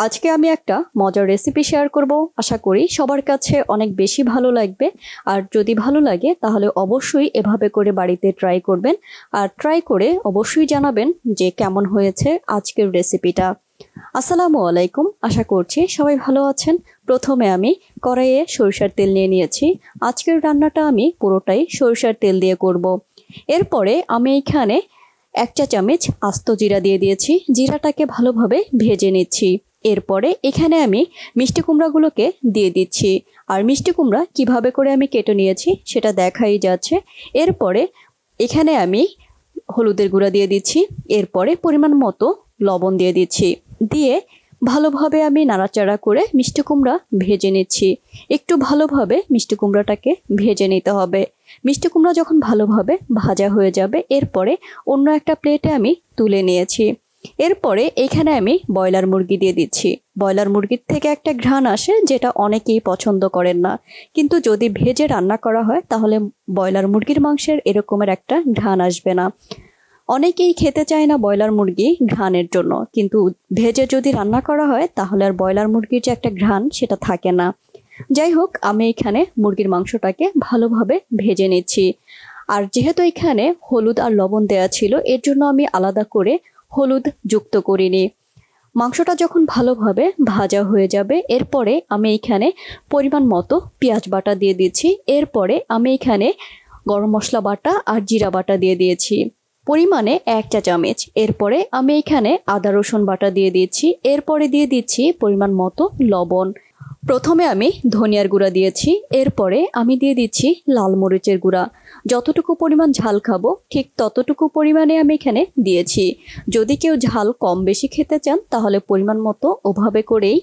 আজকে আমি একটা মজার রেসিপি শেয়ার করব। আশা করি সবার কাছে অনেক বেশি ভালো লাগবে। আর যদি ভালো লাগে, তাহলে অবশ্যই এভাবে করে বাড়িতে ট্রাই করবেন। আর ট্রাই করে অবশ্যই জানাবেন যে কেমন হয়েছে আজকের রেসিপিটা আসসালামু আলাইকুম। আশা করছি সবাই ভালো আছেন। প্রথমে আমি কড়াইয়ে সরিষার তেল নিয়ে নিয়েছি। আজকের রান্নাটা আমি পুরোটাই সরিষার তেল দিয়ে করব। এরপরে আমি এখানে এক চা চামচ আস্ত জিরা দিয়ে দিয়েছি। জিরাটাকে ভালোভাবে ভেজে নিচ্ছি। এরপরে এখানে আমি মিষ্টি কুমড়াগুলোকে দিয়ে দিচ্ছি। আর মিষ্টি কুমড়া কীভাবে করে আমি কেটে নিয়েছি সেটা দেখাই যাচ্ছে। এরপরে এখানে আমি হলুদের গুঁড়া দিয়ে দিচ্ছি। এরপরে পরিমাণ মতো লবণ দিয়ে দিচ্ছি। দিয়ে ভালোভাবে আমি নাড়াচাড়া করে মিষ্টি কুমড়া ভেজে নিচ্ছি। একটু ভালোভাবে মিষ্টি কুমড়াটাকে ভেজে নিতে হবে। মিষ্টি কুমড়া যখন ভালোভাবে ভাজা হয়ে যাবে, এরপরে অন্য একটা প্লেটে আমি তুলে নিয়েছি। এরপরে এখানে আমি ব্রয়লার মুরগি দিয়ে দিচ্ছি। ব্রয়লার মুরগির থেকে একটা ঘ্রাণ আসে যেটা অনেকেই পছন্দ করেন না। কিন্তু যদি ভেজে রান্না করা হয়, তাহলে ব্রয়লার মুরগির মাংসের এরকমের একটা ঘ্রাণ আসবে না। অনেকেই খেতে চায় না ব্রয়লার মুরগি ঘ্রাণের জন্য। কিন্তু ভেজে যদি রান্না করা হয়, তাহলে আর ব্রয়লার মুরগির যে একটা ঘ্রাণ, সেটা থাকে না। যাই হোক, আমি এখানে মুরগির মাংসটাকে ভালোভাবে ভেজে নিচ্ছি। আর যেহেতু এখানে হলুদ আর লবণ দেওয়া ছিল, এর জন্য আমি আলাদা করে হলুদ যুক্ত করিনি। মাংসটা যখন ভালোভাবে ভাজা হয়ে যাবে। এরপরে আমি এখানে পরিমাণ মতো পেঁয়াজ বাটা দিয়ে দিচ্ছি। এরপরে আমি এখানে গরম মশলা বাটা আর জিরা বাটা দিয়ে দিয়েছি। পরিমাণে এক চা চামচ। এরপরে আমি এখানে আদা রসুন বাটা দিয়ে দিচ্ছি। এরপরে দিয়ে দিচ্ছি পরিমাণ মতো লবণ। প্রথমে আমি ধনিয়ার গুঁড়া দিয়েছি, এরপরে আমি দিয়ে দিচ্ছি লাল মরিচের গুঁড়া। যতটুকু পরিমাণ ঝাল খাব, ঠিক ততটুকু পরিমাণে আমি এখানে দিয়েছি। যদি কেউ ঝাল কম বেশি খেতে চান, তাহলে পরিমাণ মতো ওভাবে করেই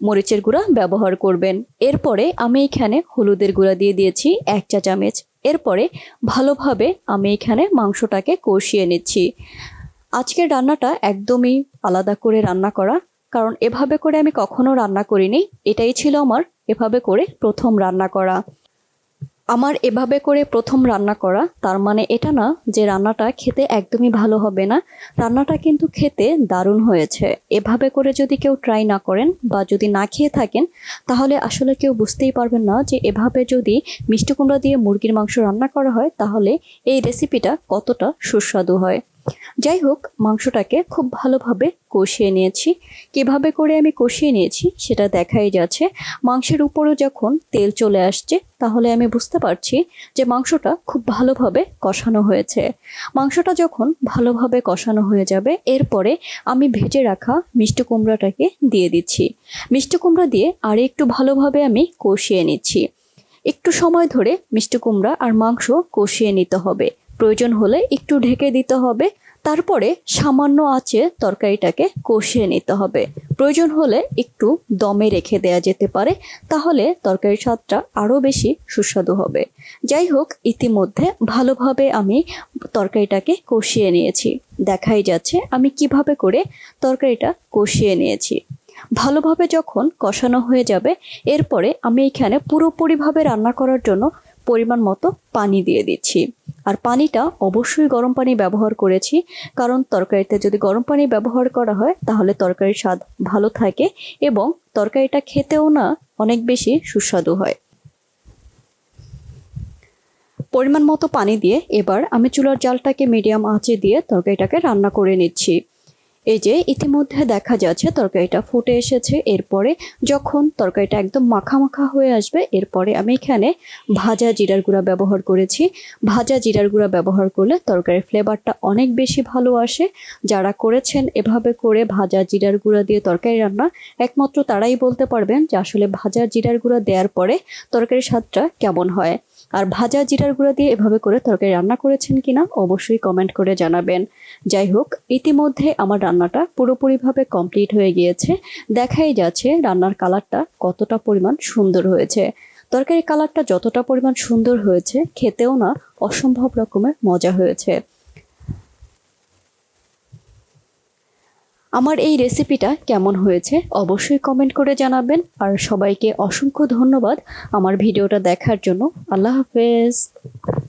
মরিচের গুঁড়া ব্যবহার করবেন। এরপরে আমি এখানে হলুদের গুঁড়া দিয়ে দিয়েছি এক চা চামচ। এরপরে ভালোভাবে আমি এখানে মাংসটাকে কষিয়ে নিচ্ছি। আজকের রান্নাটা একদমই আলাদা করে রান্না করা কারণ এভাবে করে আমি কখনো রান্না করিনি। এটাই ছিল আমার এভাবে করে প্রথম রান্না করা। আমার এভাবে করে প্রথম রান্না করা, তার মানে এটা না যে রান্নাটা খেতে একদমই ভালো হবে না। রান্নাটা কিন্তু খেতে দারুণ হয়েছে। এভাবে করে যদি কেউ ট্রাই না করেন বা যদি না খেয়ে থাকেন, তাহলে আসলে কেউ বুঝতেই পারবেন না যে এভাবে যদি মিষ্টি কুমড়া দিয়ে মুরগির মাংস রান্না করা হয়, তাহলে এই রেসিপিটা কতটা সুস্বাদু হয়। যাই হোক মাংসটাকে খুব ভালোভাবে কষিয়ে নিয়েছি। কীভাবে করে আমি কষিয়ে নিয়েছি সেটা দেখাই যাচ্ছে। মাংসের উপরেও যখন তেল চলে আসছে, তাহলে আমি বুঝতে পারছি যে মাংসটা খুব ভালোভাবে কষানো হয়েছে। মাংসটা যখন ভালোভাবে কষানো হয়ে যাবে, এরপরে আমি ভেজে রাখা মিষ্টি কুমড়াটাকে দিয়ে দিচ্ছি। মিষ্টি কুমড়া দিয়ে আর একটু ভালোভাবে আমি কষিয়ে নিচ্ছি। একটু সময় ধরে মিষ্টি কুমড়া আর মাংস কষিয়ে নিতে হবে। প্রয়োজন হলে একটু ঢেকে দিতে হবে। তারপরে সামান্য আঁচে তরকারিটাকে কষিয়ে নিতে হবে। প্রয়োজন হলে একটু দমে রেখে দেয়া যেতে পারে, তাহলে তরকারির স্বাদটা আরও বেশি সুস্বাদু হবে। যাই হোক, ইতিমধ্যে ভালোভাবে আমি তরকারিটাকে কষিয়ে নিয়েছি। দেখাই যাচ্ছে আমি কীভাবে করে তরকারিটা কষিয়ে নিয়েছি। ভালোভাবে যখন কষানো হয়ে যাবে, এরপরে আমি এখানে পুরোপুরিভাবে রান্না করার জন্য পরিমাণ মতো পানি দিয়ে দিচ্ছি। আর পানিটা অবশ্যই গরম পানি ব্যবহার করেছি, কারণ তরকারিতে যদি গরম পানি ব্যবহার করা হয়, তাহলে তরকারির স্বাদ ভালো থাকে এবং তরকারিটা খেতেও না অনেক বেশি সুস্বাদু হয়। পরিমাণ মতো পানি দিয়ে এবার আমি চুলার জালটাকে মিডিয়াম আঁচে দিয়ে তরকারিটাকে রান্না করে নিচ্ছি। এই যে ইতিমধ্যে দেখা যাচ্ছে তরকারিটা ফুটে এসেছে, এরপরে যখন তরকারিটা একদম মাখা মাখা হয়ে আসবে, এরপরে আমি এখানে ভাজা জিরার গুঁড়া ব্যবহার করেছি। ভাজা জিরার গুঁড়া ব্যবহার করলে তরকারির ফ্লেভারটা অনেক বেশি ভালো আসে। যারা করেছেন এভাবে করে ভাজা জিরার গুঁড়া দিয়ে তরকারি রান্না, একমাত্র তারাই বলতে পারবেন যে আসলে ভাজা জিরার গুঁড়া দেওয়ার পরে তরকারির স্বাদটা কেমন হয়। আর ভাজা জিরার গুঁড়া দিয়ে এভাবে করে তরকারি রান্না করেছেন কিনা অবশ্যই কমেন্ট করে জানাবেন। যাই হোক, ইতিমধ্যে আমার রান্নাটা পুরোপুরিভাবে কমপ্লিট হয়ে গিয়েছে। দেখাই যাচ্ছে রান্নার কালারটা কতটা পরিমাণ সুন্দর হয়েছে। তরকারি কালারটা যতটা পরিমাণ সুন্দর হয়েছে, খেতেও না অসম্ভব রকমের মজা হয়েছে। আমার এই রেসিপিটা কেমন হয়েছে অবশ্যই কমেন্ট করে জানাবেন। আর সবাইকে অসংখ্য ধন্যবাদ আমার ভিডিওটা দেখার জন্য। আল্লাহ হাফেজ।